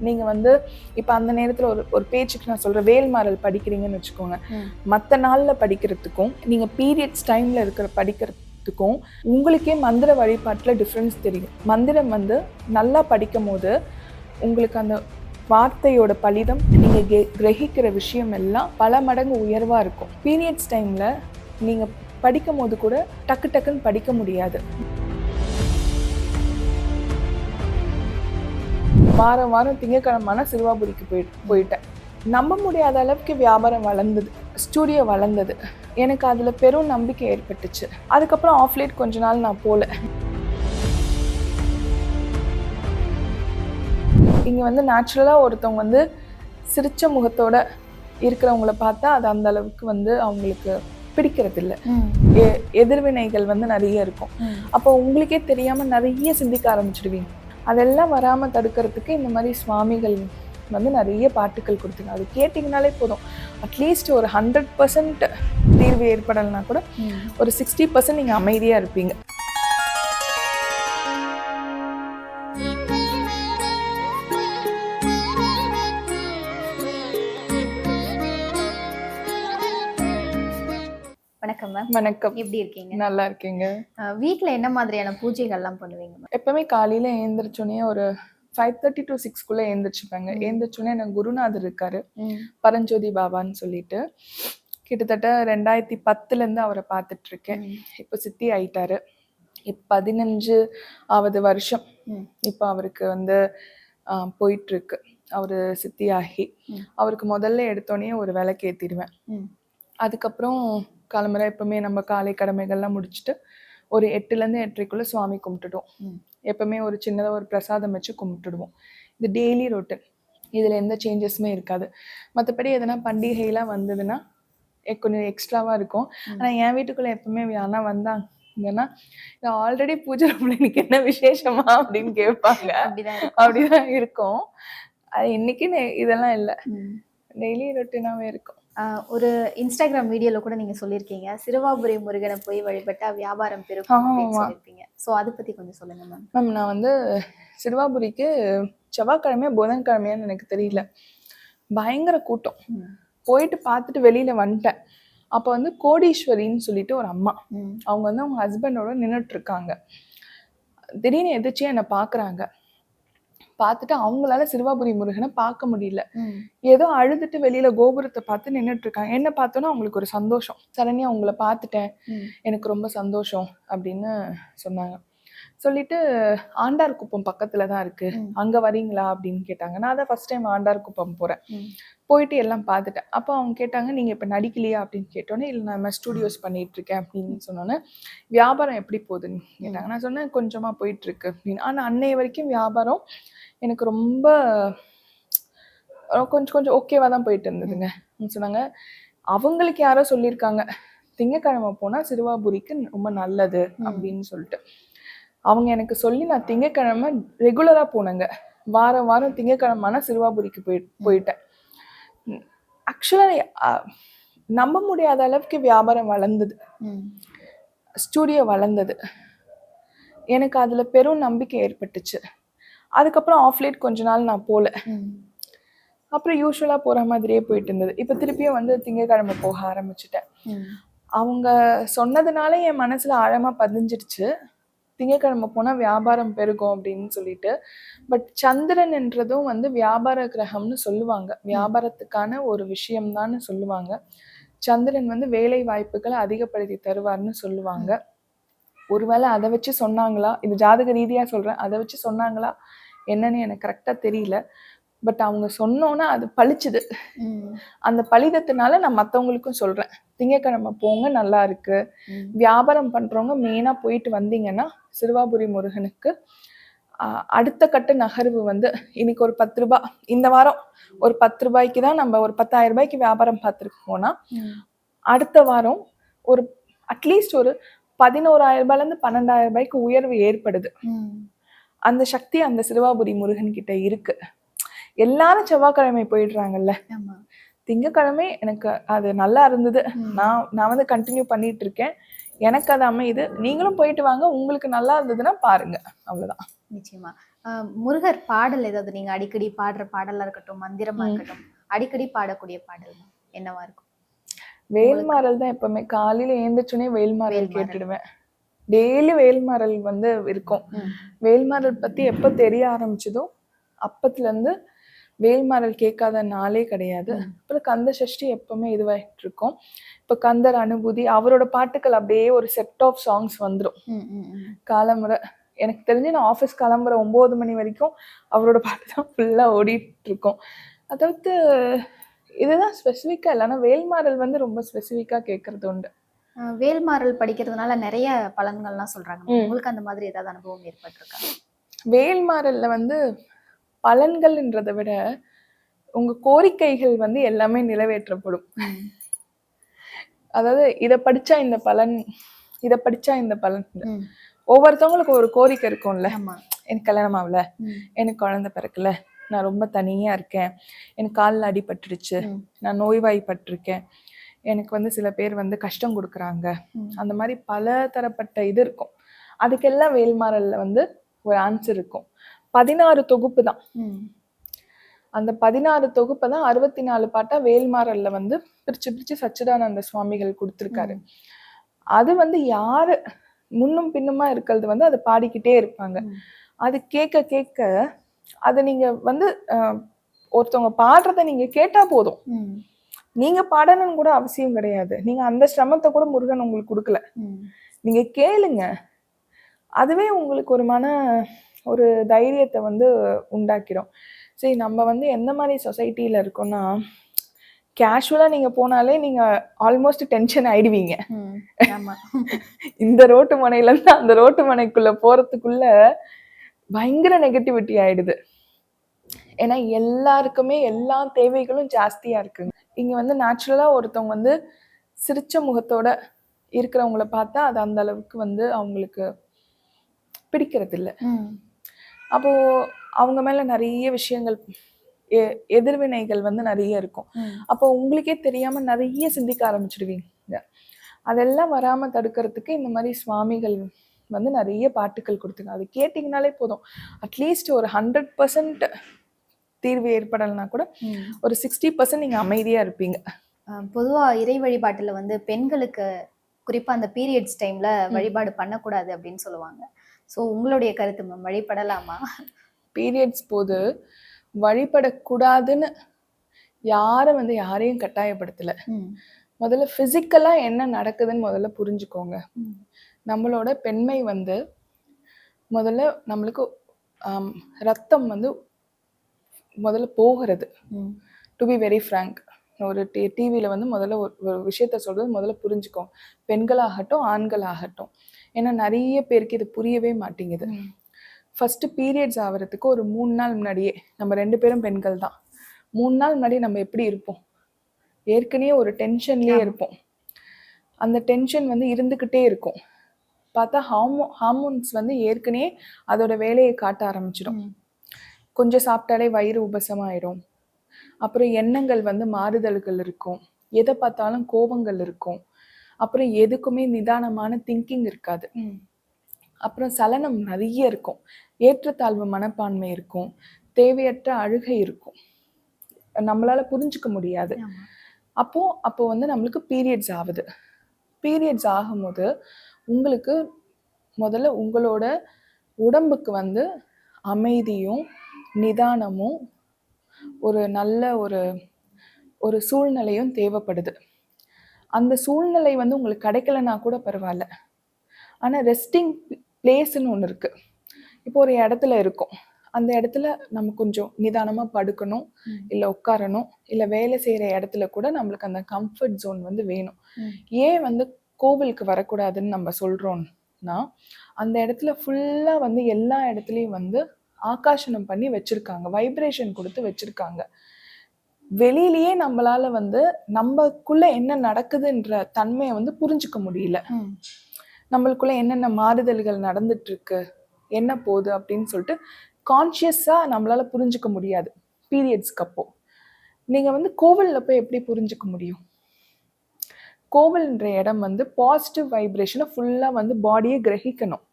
நீங்க வந்து இப்ப அந்த நேரத்துல ஒரு ஒரு பேச்சுக்கு நான் சொல்றேன் வேல்மாறல் படிக்கிறீங்கன்னு வச்சுக்கோங்க. ம். மத்த நாள்ல படிக்கிறதுக்கும் நீங்க பீரியட்ஸ் டைம்ல இருக்கிற படிக்கிறதுக்கும் உங்களுக்கே மந்திர வழிபாட்டுல டிஃப்ரென்ஸ் தெரியும். மந்திரம் வந்து நல்லா படிக்கும் போது உங்களுக்கு அந்த வார்த்தையோட பலிதம் நீங்க கெ- கிரகிக்கிற விஷயம் எல்லாம் பல மடங்கு உயர்வா இருக்கும். பீரியட்ஸ் டைம்ல நீங்க படிக்கும் போது கூட டக்கு டக்குன்னு படிக்க முடியாது. வாரம் வாரம் திங்கக்கிழமான சிறுவாபுரிக்கு போய் போயிட்டேன். நம்ப முடியாத அளவுக்கு வியாபாரம் வளர்ந்தது. ஸ்டூடியோ வளர்ந்தது. எனக்கு அதில் பெரும் நம்பிக்கை ஏற்பட்டுச்சு. அதுக்கப்புறம் ஆஃப்லேட் கொஞ்ச நாள் நான் போகல இங்கே வந்து நேச்சுரலாக ஒருத்தவங்க வந்து சிரிச்ச முகத்தோட இருக்கிறவங்கள பார்த்தா அது அந்த அளவுக்கு வந்து அவங்களுக்கு பிடிக்கிறது இல்ல எ- எதிர்வினைகள் வந்து நிறைய இருக்கும். அப்போ உங்களுக்கே தெரியாம நிறைய சிந்திக்க ஆரம்பிச்சிடுவீங்க. அதெல்லாம் வராம தடுக்கிறதுக்கு இந்த மாதிரி சுவாமிகள் வந்து நிறைய பாட்டுகள் கொடுத்துங்க அது கேட்டிங்கனாலே போதும். அட்லீஸ்ட் ஒரு ஹண்ட்ரட் பர்சன்ட் தீர்வு ஏற்படலைன்னா கூட ஒரு சிக்ஸ்டி பர்சன்ட் நீங்கள் அமைதியாக இருப்பீங்க. மேம். வணக்கம். எப்படி இருக்கீங்க? நல்லா இருக்கீங்க. வீட்ல என்ன மாதிரியான பூஜைகள்லாம் பண்ணுவீங்க மேம்? எப்பவுமே காலையில எழுந்திரிச்சோடனே ஒரு ஃபைவ் தேர்ட்டி டு சிக்ஸ்க்குள்ளே எழுந்திரிச்சுப்பாங்க எழுந்திரிச்சோடனே எனக்கு குருநாதர் இருக்காரு. பரஞ்சோதி பாபான்னு சொல்லிட்டு கிட்டத்தட்ட ரெண்டாயிரத்தி பத்துலேருந்து அவரை பார்த்துட்டு இருக்கேன் இப்போ சித்தி ஆயிட்டாரு. இப்போ பதினஞ்சு ஆவது வருஷம். இப்போ அவருக்கு வந்து ஆஹ், போயிட்டு இருக்கு அவர் சித்தி ஆகி. அவருக்கு முதல்ல எடுத்தோடனே ஒரு விளக்கு ஏற்றிடுவேன். அதுக்கப்புறம் கிளம்புற எப்பவுமே நம்ம காலை கடமைகள்லாம் முடிச்சுட்டு ஒரு எட்டுலேருந்து எட்டரைக்குள்ளே சுவாமி கும்பிட்டுடுவோம். எப்பவுமே ஒரு சின்னதாக ஒரு பிரசாதம் வச்சு கும்பிட்டுடுவோம். இது டெய்லி ரொட்டீன் இதில் எந்த சேஞ்சஸுமே இருக்காது. மற்றபடி எதனா பண்டிகைலாம் வந்ததுன்னா கொஞ்சம் எக்ஸ்ட்ராவாக இருக்கும். ஆனால் என் வீட்டுக்குள்ளே எப்பவுமே யாருன்னா வந்தாங்கன்னா இது ஆல்ரெடி பூஜை ரூமில் இன்னைக்கு என்ன விசேஷமா அப்படின்னு கேட்பாங்க. அப்படிதான் இருக்கும். அது இன்னைக்கு இதெல்லாம் இல்லை. டெய்லி ரொட்டீனாகவே இருக்கும். ஒரு இன்ஸ்டாகிராம் வீடியோல கூட நீங்க சொல்லியிருக்கீங்க சிறுவாபுரி முருகனை போய் வழிபட்டா வியாபாரம் பெருகும் அப்படின்னு ஆமா. சொல்லியிருப்பீங்க சோ அதை பத்தி கொஞ்சம் சொல்லுங்க மேம் மேம் நான் வந்து சிறுவாபுரிக்கு செவ்வாய்க்கிழமையா புதன்கிழமையான்னு எனக்கு தெரியல. பயங்கர கூட்டம். போயிட்டு பார்த்துட்டு வெளியில வந்துட்டேன். அப்போ வந்து கோடீஸ்வரின்னு சொல்லிட்டு ஒரு அம்மா. அவங்க வந்து அவங்க ஹஸ்பண்டோட நின்றுட்டு இருக்காங்க. திடீர்னு எதிர்ச்சியா என்னை பார்க்குறாங்க பார்த்துட்டு அவங்களால சிறுவாபுரி முருகனை பார்க்க முடியல. ஏதோ அழுதுட்டு வெளியில கோபுரத்தை பார்த்து நின்றுட்டு இருக்காங்க என்ன பார்த்தோன்னா அவங்களுக்கு ஒரு சந்தோஷம். சரண்யா உங்களை பார்த்துட்டேன். எனக்கு ரொம்ப சந்தோஷம் அப்படின்னு சொன்னாங்க. சொல்லிட்டு ஆண்டார் குப்பம் பக்கத்துல தான் இருக்கு. அங்க வரீங்களா? அப்படின்னு கேட்டாங்க. நான் தான் ஃபர்ஸ்ட் டைம் ஆண்டார் குப்பம் போறேன். போயிட்டு எல்லாம் பார்த்துட்டேன். அப்போ அவங்க கேட்டாங்க நீங்க இப்ப நடிக்கலையா? அப்படின்னு கேட்டோன்னே இல்லை நான் ஸ்டூடியோஸ் பண்ணிட்டு இருக்கேன் அப்படின்னு சொன்னோன்னே வியாபாரம் எப்படி போகுதுன்னு? கேட்டாங்க. நான் சொன்னேன் கொஞ்சமா போயிட்டு இருக்கு அப்படின்னு. ஆனா அன்னைய வரைக்கும் வியாபாரம் எனக்கு ரொம்ப கொஞ்சம் கொஞ்சம் ஓகேவா தான் போயிட்டு இருந்ததுங்க. சொன்னாங்க. அவங்களுக்கு யாரோ சொல்லியிருக்காங்க. திங்கக்கிழமை போனா சிறுவாபுரிக்கு ரொம்ப நல்லது அப்படின்னு சொல்லிட்டு. அவங்க எனக்கு சொல்லி நான் திங்கக்கிழமை ரெகுலரா போனேங்க. வாரம் வாரம் திங்கக்கிழமைனா சிறுவாபுரிக்கு போய் போயிட்டேன். ஆக்சுவலாக நம்ப முடியாத அளவுக்கு வியாபாரம் வளர்ந்தது. ஸ்டூடியோ வளர்ந்தது. எனக்கு அதுல பெரும் நம்பிக்கை ஏற்பட்டுச்சு. அதுக்கப்புறம் ஆஃப்லேட் கொஞ்ச நாள் நான் போகல அப்புறம் யூஸ்வலாக போகிற மாதிரியே போயிட்டு இருந்தது. இப்போ திருப்பியும் வந்து திங்கக்கிழமை போக ஆரம்பிச்சிட்டேன். அவங்க சொன்னதுனால என் மனசுல ஆழமா பதிஞ்சிடுச்சு. திங்கக்கிழமை போனா வியாபாரம் பெருகும் அப்படின்னு சொல்லிட்டு. பட் சந்திரன் என்றதும் வந்து வியாபார கிரகம்னு சொல்லுவாங்க. வியாபாரத்துக்கான ஒரு விஷயம்தான்னு சொல்லுவாங்க. சந்திரன் வந்து வேலை வாய்ப்புகளை அதிகப்படுத்தி தருவார்னு சொல்லுவாங்க. ஒருவேளை அதை வச்சு சொன்னாங்களா? இது ஜாதக ரீதியா சொல்றேன். அதை வச்சு சொன்னாங்களா? என்னன்னு எனக்கு கரெக்டா தெரியல. பட் அவங்க சொன்னோன்னா அது பளிச்சுது அந்த பலிதத்தினால நான் மற்றவங்களுக்கும் சொல்றேன். திங்கக்கிழமை போங்க நல்லா இருக்கு. வியாபாரம் பண்றவங்க மெயினா போயிட்டு வந்தீங்கன்னா சிறுவாபுரி முருகனுக்கு அடுத்த கட்ட நகர்வு வந்து இன்னைக்கு ஒரு பத்து ரூபாய் இந்த வாரம் ஒரு பத்து ரூபாய்க்கு தான் நம்ம ஒரு பத்தாயிரம் ரூபாய்க்கு வியாபாரம் பார்த்துருக்கோம்னா அடுத்த வாரம் ஒரு அட்லீஸ்ட் ஒரு பதினோராயிரம் ரூபாயில இருந்து பன்னெண்டாயிரம் ரூபாய்க்கு உயர்வு ஏற்படுது. அந்த சக்தி அந்த சிறுவாபுரி முருகன் கிட்ட இருக்கு. எல்லாரும் செவ்வாய்க்கிழமை போயிடுறாங்கல்ல. திங்கக்கிழமை எனக்கு அது நல்லா இருந்தது. நான் நான் வந்து கண்டினியூ பண்ணிட்டு இருக்கேன் எனக்கு அது அமையுது. நீங்களும் போயிட்டு வாங்க. உங்களுக்கு நல்லா இருந்ததுன்னா பாருங்க. அவ்வளவுதான். நிச்சயமா. முருகர் பாடல் ஏதாவது நீங்க அடிக்கடி பாடுற பாடலா இருக்கட்டும் மந்திரமா. இருக்கட்டும் அடிக்கடி பாடக்கூடிய பாடல் என்னவா இருக்கும்? வேல்மாறல் தான் எப்பவுமே. காலையில ஏந்திரிச்சோனே வேல்மாறல். கேட்டுடுவேன். டெய்லி வேல்மாறல் வந்து இருக்கும். வேல்மாறல் பத்தி எப்ப தெரிய ஆரம்பிச்சதோ அப்பத்துல இருந்து வேல்மாறல் கேட்காத நாளே கிடையாது. அப்புறம் கந்த சஷ்டி எப்பவுமே இதுவாயிட்டு இருக்கும். இப்ப கந்தர் அனுபூதி அவரோட பாட்டுகள் அப்படியே ஒரு செட் ஆஃப் சாங்ஸ் வந்துடும். காலமுறை. எனக்கு தெரிஞ்சு நான் ஆஃபீஸ் கிளம்புற ஒம்பது மணி வரைக்கும் அவரோட பாட்டு தான் ஃபுல்லாக ஓடிட்டு இருக்கோம். அதாவது இதுதான் ஸ்பெசிஃபிக்காக இல்லைன்னா வேல்மாறல் வந்து ரொம்ப ஸ்பெசிஃபிக்காக கேட்கறது உண்டு. ஆஹ் வேல்மாறல் படிக்கிறதுனால நிறைய பலன்கள்லாம் சொல்றாங்க. உங்களுக்கு அந்த மாதிரி ஏதாவது அனுபவம் ஏற்பட்டிருக்கா? வேல்மாறல்ல வந்து பலன்கள்ன்றதை விட உங்க கோரிக்கைகள் வந்து எல்லாமே நிறைவேற்றப்படும். அதாவது இதை படிச்சா இந்த பலன் இதை படிச்சா இந்த பலன். ஒவ்வொருத்தவங்களுக்கு ஒரு கோரிக்கை இருக்கும்ல. எனக்கு கல்யாணம் ஆகல. எனக்கு குழந்தை பிறக்கல. நான் ரொம்ப தனியா இருக்கேன். எனக்கு காலில் அடிபட்டுருச்சு. நான் நோய்வாய்ப்பட்டிருக்கேன். எனக்கு வந்து சில பேர் வந்து கஷ்டம் கொடுக்குறாங்க. அந்த மாதிரி பல தரப்பட்ட இது இருக்கும். அதுக்கெல்லாம் வேல்மாறல்ல வந்து ஒரு ஆன்சர் இருக்கும். பதினாறு தொகுப்பு தான். அந்த பதினாறு தொகுப்பை தான் அறுபத்தி நாலு பாட்டா வேல்மாறல்ல வந்து பிரிச்சு பிரிச்சு சச்சிதானந்த சுவாமிகள் கொடுத்துருக்காரு அது வந்து யாரு முன்னும் பின்னுமா இருக்கிறது வந்து அதை பாடிக்கிட்டே இருப்பாங்க. அது கேட்க கேட்க அதை நீங்க வந்து ஒருத்தவங்க பாடுறத நீங்க கேட்டா போதும். நீங்க பாடணும்னு கூட அவசியம் கிடையாது நீங்க அந்த சிரமத்தை கூட முருகன் உங்களுக்கு கொடுக்கல. நீங்க கேளுங்க அதுவே உங்களுக்கு ஒரு மன ஒரு தைரியத்தை வந்து உண்டாக்கிடும் சரி நம்ம வந்து எந்த மாதிரி சொசைட்டில இருக்கோம்னா கேஷுவலாக நீங்கள் போனாலே நீங்கள் ஆல்மோஸ்ட் டென்ஷன் ஆயிடுவீங்க. இந்த ரோட்டு மனையிலேருந்து அந்த ரோட்டு மனைக்குள்ள போகிறதுக்குள்ள பயங்கர நெகட்டிவிட்டி ஆயிடுது. ஏன்னா எல்லாருக்குமே எல்லா தேவைகளும் ஜாஸ்தியாக இருக்குங்க. இங்கே வந்து நேச்சுரலாக ஒருத்தவங்க வந்து சிரிச்ச முகத்தோட இருக்கிறவங்கள பார்த்தா அது அந்த அளவுக்கு வந்து அவங்களுக்கு பிடிக்கிறது இல்ல ம். அப்போ அவங்க மேல நிறைய விஷயங்கள் எ- எதிர்வினைகள் வந்து நிறைய இருக்கும். அப்போ உங்களுக்கே தெரியாம நிறைய சிந்திக்க ஆரம்பிச்சிடுவீங்க அதெல்லாம் வராம தடுக்கிறதுக்கு இந்த மாதிரி சுவாமிகள் வந்து நிறைய பாட்டுகள் கொடுத்துங்க அது கேட்டிங்கனாலே போதும் அட்லீஸ்ட் ஒரு ஹண்ட்ரட் பர்சன்ட் தீர்வு ஏற்படலைன்னா கூட. ஒரு சிக்ஸ்டி பர்சன்ட் நீங்க அமைதியா இருப்பீங்க ஆஹ் பொதுவா இறை வழிபாட்டுல வந்து பெண்களுக்கு குறிப்பா அந்த பீரியட்ஸ் டைம்ல வழிபாடு பண்ணக்கூடாது அப்படின்னு சொல்லுவாங்க சோ உங்களுடைய கருத்து மேம் வழிபடலாமா பீரியட்ஸ் போது வழிபடக்கூடாதுன்னு யாரும் வந்து யாரையும் கட்டாயப்படுத்தல. முதல்ல ஃபிசிக்கலா என்ன நடக்குதுன்னு முதல்ல புரிஞ்சுக்கோங்க. நம்மளோட பெண்மை வந்து முதல்ல நம்மளுக்கு ரத்தம் வந்து முதல்ல போகிறது. டு பி வெரி ஃப்ரேங்க் ஒரு டி டிவியில் வந்து முதல்ல ஒரு ஒரு விஷயத்த சொல்கிறது முதல்ல புரிஞ்சுக்கோங்க பெண்களாகட்டும் ஆண்களாகட்டும் ஏன்னா நிறைய பேருக்கு இது புரியவே மாட்டேங்குது. ம். ஃபர்ஸ்ட் பீரியட்ஸ் ஆகிறதுக்கு ஒரு மூணு நாள் முன்னாடியே நம்ம ரெண்டு பேரும் பெண்கள் தான். மூணு நாள் முன்னாடி நம்ம எப்படி இருப்போம்? ஏற்கனவே ஒரு டென்ஷன்லேயே இருப்போம். அந்த டென்ஷன் வந்து இருந்துக்கிட்டே இருக்கும். பார்த்தா ஹார்மோ ஹார்மோன்ஸ் வந்து ஏற்கனவே அதோட வேலையை காட்ட ஆரம்பிச்சிடும். கொஞ்சம் சாப்பிட்டாலே வயிறு உபசமாயிடும் அப்புறம் எண்ணங்கள் வந்து மாறுதல்கள் இருக்கும். எதை பார்த்தாலும் கோபங்கள் இருக்கும். அப்புறம் எதுக்குமே நிதானமான திங்கிங் இருக்காது. அப்புறம் சலனம் நிறைய இருக்கும். ஏற்றத்தாழ்வு மனப்பான்மை இருக்கும். தேவையற்ற அழுகை இருக்கும். நம்மளால புரிஞ்சுக்க முடியாது. அப்போ அப்போ வந்து நம்மளுக்கு பீரியட்ஸ் ஆகுது. பீரியட்ஸ் ஆகும்போது உங்களுக்கு முதல்ல உங்களோட உடம்புக்கு வந்து அமைதியும் நிதானமும் ஒரு நல்ல ஒரு ஒரு சூழ்நிலையும் தேவைப்படுது. அந்த சூழ்நிலை வந்து உங்களுக்கு கிடைக்கலனா கூட பரவாயில்ல. ஆனால் ரெஸ்டிங் பிளேஸ்ன்னு ஒன்று இருக்கு. இப்போ ஒரு இடத்துல இருக்கும். அந்த இடத்துல நம்ம கொஞ்சம் நிதானமாக படுக்கணும். இல்லை உட்காரணும் இல்லை வேலை செய்கிற இடத்துல கூட நம்மளுக்கு அந்த கம்ஃபர்ட் ஜோன் வந்து வேணும். ஏன் வந்து கோவிலுக்கு வரக்கூடாதுன்னு நம்ம சொல்கிறோம்னா அந்த இடத்துல ஃபுல்லாக வந்து எல்லா இடத்துலையும் வந்து ஆகாஷனம் பண்ணி வச்சுருக்காங்க. வைப்ரேஷன் கொடுத்து வச்சுருக்காங்க. வெளியிலேயே நம்மளால வந்து நம்மக்குள்ள என்ன நடக்குதுன்ற தன்மையை வந்து புரிஞ்சுக்க முடியல. நம்மளுக்குள்ள என்னென்ன மாறுதல்கள் நடந்துட்டு இருக்கு என்ன போகுது அப்படின்னு சொல்லிட்டு கான்ஷியஸாக நம்மளால புரிஞ்சுக்க முடியாது. பீரியட்ஸ்க்கு அப்போ. நீங்கள் வந்து கோவிலில் போய் எப்படி புரிஞ்சுக்க முடியும்? கோவில்ன்ற இடம் வந்து பாசிட்டிவ் வைப்ரேஷனை ஃபுல்லாக வந்து பாடியை கிரகிக்கணும்.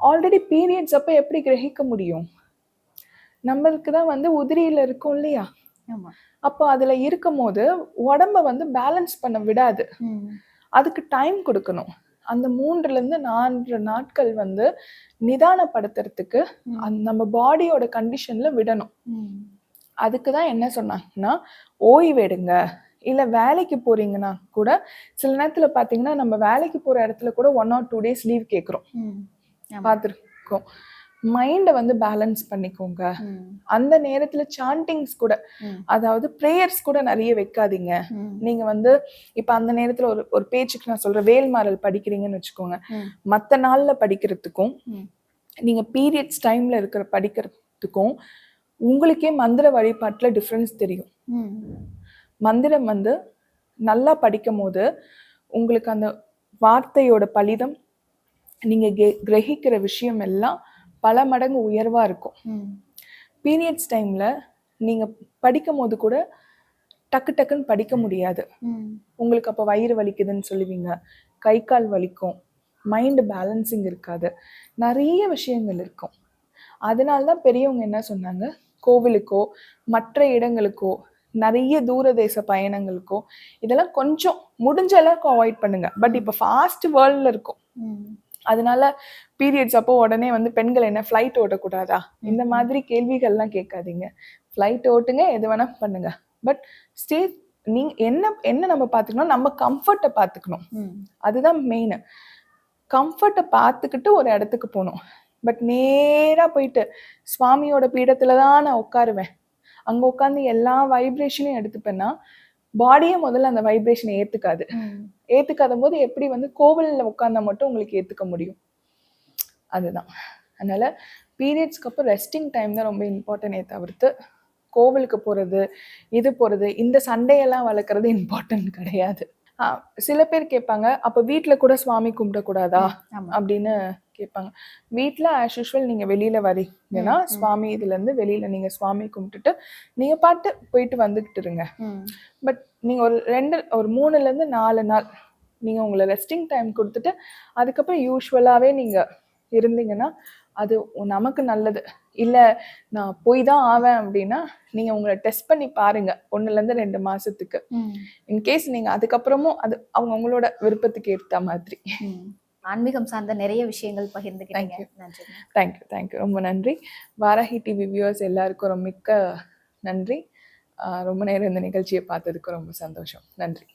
ஆல்ரெடி பீரியட்ஸ் அப்போ எப்படி கிரகிக்க முடியும்? நம்மளுக்கு தான் வந்து உதிரியில இருக்கும் இல்லையா? அப்போ அதுல இருக்கும் போது உடம்ப வந்து பேலன்ஸ் பண்ண விடாது. அதுக்கு டைம் கொடுக்கணும். அந்த மூன்றுல இருந்து நான்கு நாட்கள் வந்து நிதானப்படுத்துறதுக்கு நம்ம பாடியோட கண்டிஷன்ல விடணும். அதுக்கு தான் என்ன சொன்னாங்கன்னா ஓய்வெடுங்க இல்லை வேலைக்கு போறீங்கன்னா கூட சில நேரத்தில் பார்த்தீங்கன்னா நம்ம வேலைக்கு போகிற இடத்துல கூட one or two days leave கேட்குறோம். பார்த்துருக்கோம் மைண்டை வந்து பேலன்ஸ் பண்ணிக்கோங்க. அந்த நேரத்தில் சாண்டிங்ஸ் கூட. அதாவது ப்ரேயர்ஸ் கூட நிறைய வைக்காதீங்க. நீங்க வந்து இப்ப அந்த நேரத்துல ஒரு ஒரு பேச்சுக்கு நான் சொல்றேன் வேல்மாறல் படிக்கிறீங்கன்னு வச்சுக்கோங்க. மத்த நாள்ல படிக்கிறதுக்கும். நீங்க பீரியட்ஸ் டைம்ல இருக்கிற படிக்கிறதுக்கும் உங்களுக்கே மந்திர வழிபாட்டுல டிஃப்ரென்ஸ் தெரியும். மந்திரம் வந்து நல்லா படிக்கும் போது உங்களுக்கு அந்த வார்த்தையோட பலிதம் நீங்க கெ- கிரகிக்கிற விஷயம் எல்லாம் பல மடங்கு உயர்வா இருக்கும். பீரியட்ஸ் டைம்ல நீங்க படிக்கும் போது கூட டக்கு டக்குன்னு படிக்க முடியாது. உங்களுக்கு அப்போ வயிறு வலிக்குதுன்னு சொல்லுவீங்க. கை கால் வலிக்கும். மைண்டு பேலன்சிங் இருக்காது. நிறைய விஷயங்கள் இருக்கும். அதனால தான் பெரியவங்க என்ன சொன்னாங்க? கோவிலுக்கோ மற்ற இடங்களுக்கோ நிறைய தூரதேச பயணங்களுக்கோ இதெல்லாம் கொஞ்சம் முடிஞ்ச அளவுக்கு அவாய்ட் பண்ணுங்க. பட் இப்போ ஃபாஸ்ட் வேர்ல்டில் இருக்கும். அதனால பீரியட்ஸ் அப்போ உடனே வந்து பெண்கள் என்ன ஃப்ளைட் ஓட்டக்கூடாதா? இந்த. மாதிரி கேள்விகள்லாம் கேட்காதீங்க. ஃப்ளைட் ஓட்டுங்க எது வேணா பண்ணுங்க. பட் ஸ்டே நீங்க என்ன என்ன நம்ம பார்த்துக்கணும்? நம்ம கம்ஃபர்ட்டை பார்த்துக்கணும். அதுதான் மெயின் கம்ஃபர்ட்டை பார்த்துக்கிட்டு ஒரு இடத்துக்கு போகணும். பட் நேரா போயிட்டு சுவாமியோட பீடத்துல தான் நான் உட்காருவேன். அங்க உட்காந்து எல்லா வைப்ரேஷனையும் எடுத்துப்பேன்னா பாடியே முதல்ல அந்த வைப்ரேஷனை ஏத்துக்காது. ஏத்துக்காத போது எப்படி வந்து கோவில்ல உட்கார்ந்தா மட்டும் உங்களுக்கு ஏத்துக்க முடியும். அதுதான். அதனால பீரியட்ஸ்க்கு அப்புறம் ரெஸ்டிங் டைம் தான் ரொம்ப இம்பார்ட்டனே தவிர்த்து கோவிலுக்கு போறது இது போறது இந்த சண்டையெல்லாம் வளர்க்குறது இம்பார்ட்டன்ட் கிடையாது. சில பேர் கேட்பாங்க அப்ப வீட்ல கூட சுவாமி கும்பிடக்கூடாதா அப்படின்னு கேட்பாங்க வீட்ல ஆஸ் யூஷுவல் நீங்க வெளியில வரீங்கன்னா. சுவாமி இதுல இருந்து வெளியில நீங்க சுவாமி கும்பிட்டுட்டு நீங்க பாட்டு போயிட்டு வந்துகிட்டு இருங்க. பட் நீங்கள் ஒரு ரெண்டு ஒரு மூணுலேருந்து நாலு நாள் நீங்கள் உங்களை ரெஸ்டிங் டைம் கொடுத்துட்டு அதுக்கப்புறம் யூஸ்வலாகவே நீங்கள் இருந்தீங்கன்னா அது நமக்கு நல்லது. இல்லை நான் போய் தான் ஆவேன் அப்படின்னா நீங்கள் உங்களை டெஸ்ட் பண்ணி பாருங்க. ஒன்றுலேருந்து ரெண்டு மாதத்துக்கு. இன்கேஸ் நீங்கள் அதுக்கப்புறமும் அது அவங்க உங்களோட விருப்பத்துக்கு ஏற்ற மாதிரி. ஆன்மீகம் சார்ந்த நிறைய விஷயங்கள் you. நன்றி. தேங்க்யூ தேங்க்யூ ரொம்ப நன்றி. வாராஹி டிவி வியூவர்ஸ் எல்லாருக்கும் ரொம்ப மிக்க நன்றி. ரொம்ப நேரம் இந்த நிகழ்ச்சியை பார்த்ததுக்கு ரொம்ப சந்தோஷம். நன்றி.